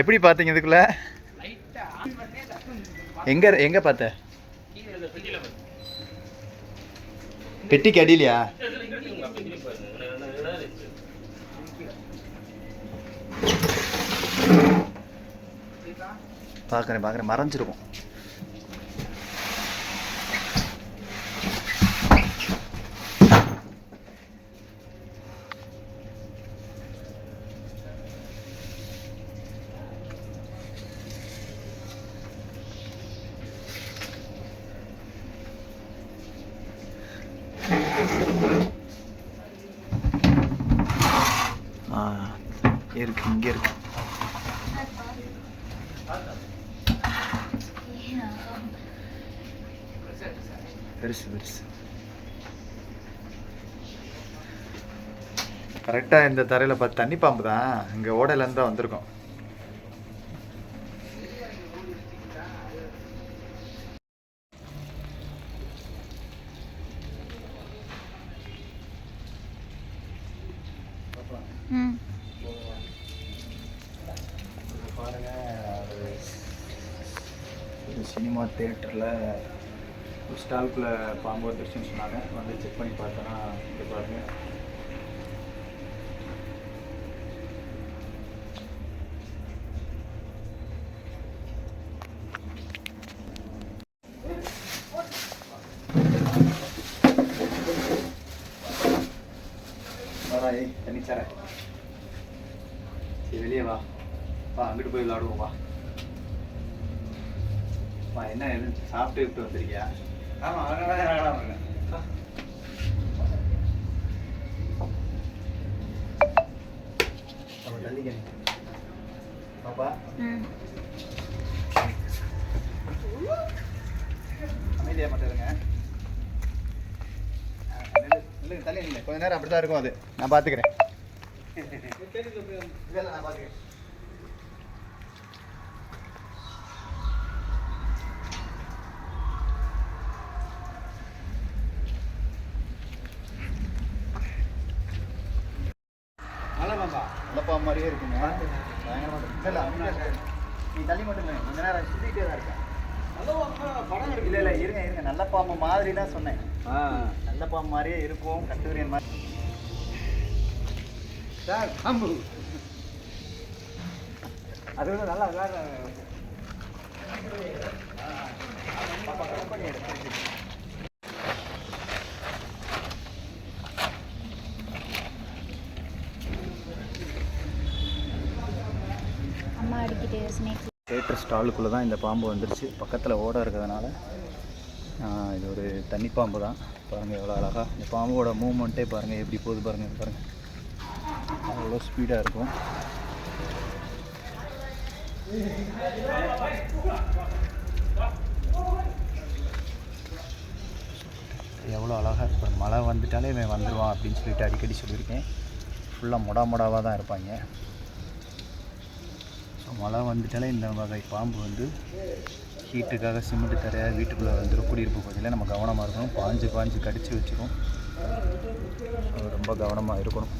எப்படி பார்த்தீங்க இதுக்குள்ள? எங்க எங்க பார்த்த? பெட்டிக்கு அடியிலையா? பார்க்குறேன் பார்க்குறேன் மறைஞ்சிருக்கும். இருக்கு இங்கே இருக்கு. பெருசு பெருசு. கரெக்டாக இந்த தரையில் பார்த்து தண்ணி பாம்பு தான். இங்கே ஓடையிலேருந்து தான் வந்திருக்கோம் ம் பாருங்க ஒரு ஒரு சினிமா தேட்டரில் ஒரு ஸ்டால்குள்ளே பாம்பு வந்துருச்சுன்னு சொன்னாங்க. வந்து செக் பண்ணி பார்த்தோன்னா இங்கே பாருங்க. தண்ணி சார சரி வெளியே வா. வா அங்கிட்டு போய் விளாடுவோம் வா. என்ன சாப்பிட்டு விட்டு வந்திருக்கியா? ஆமா அதனால தான் நான் வரேன் அவன் தள்ளிக்க பாப்பா. ம். அமைதியா மட்டும் இருங்க. கொஞ்ச நேரம் அப்படிதான் இருக்கும் அது. நான் இல்ல, நான் பாத்துக்கிறேன் நல்ல நல்லப்பா மாதிரியே இருக்குங்க. இல்ல, இல்ல. நீ தள்ளி மட்டும் இருங்க. கொஞ்ச நேரம் சுத்திட்டே தான் இருக்கேன். இல்ல இல்ல இருங்க இருங்க. நல்ல பாம்பு மாதிரி தான் சொன்னேன். ஆ. நல்ல பாம்பு மாதிரியே இருக்கும். கட்டுரியன் மாதிரி. சார் பாம்பு அது வந்து நல்லா வேற தேட்டர் ஸ்டாலுக்குள்ளே தான் இந்த பாம்பு வந்துருச்சு. பக்கத்தில் ஓட இருக்கிறதுனால இது ஒரு தண்ணி பாம்பு தான். பாருங்கள் எவ்வளோ அழகாக இந்த பாம்போட மூமெண்ட்டே பாருங்கள் எப்படி போகுது பாருங்கள் பாருங்கள் அவ்வளோ ஸ்பீடாக இருக்கும். எவ்வளோ அழகாக இருக்கும் மழை வந்துட்டாலே இவன் வந்துடுவான் அப்படின்னு சொல்லிட்டு அடிக்கடி சொல்லியிருக்கேன். ஃபுல்லாக மொடா மொடாவாக தான் இருப்பாங்க. மழை வந்துட்டாலே இந்த வகை பாம்பு வந்து ஹீட்டுக்காக சிமெண்ட் தரையாக வீட்டுக்குள்ளே வந்துடும் குடியிருப்பு பகுதியில் நம்ம கவனமாக இருக்கணும். பாஞ்சு பாஞ்சு கடித்து வச்சிரும் ரொம்ப கவனமாக இருக்கணும்.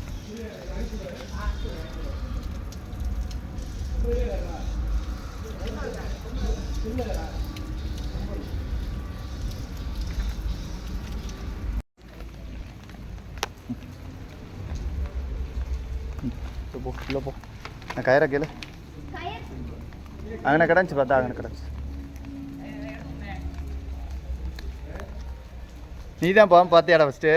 போ இல்லை போ. நான் கயிறை கேளு அங்கே கிடந்துச்சு பார்த்தா அங்கே கிடந்துச்சு. நீ தான் பாம்பு பார்த்தியாடா ஃபஸ்ட்டு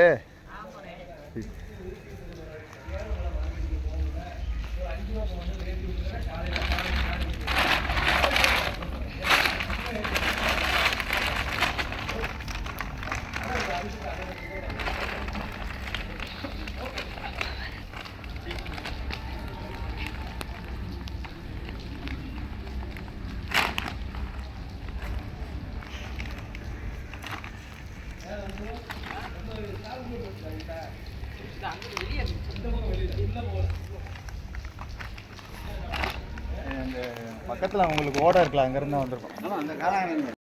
அங்கே uh, பக்கத்தில் அவங்களுக்கு ஓட இருக்கலாம் அங்கேருந்து வந்திருக்கோம். அந்த காலம்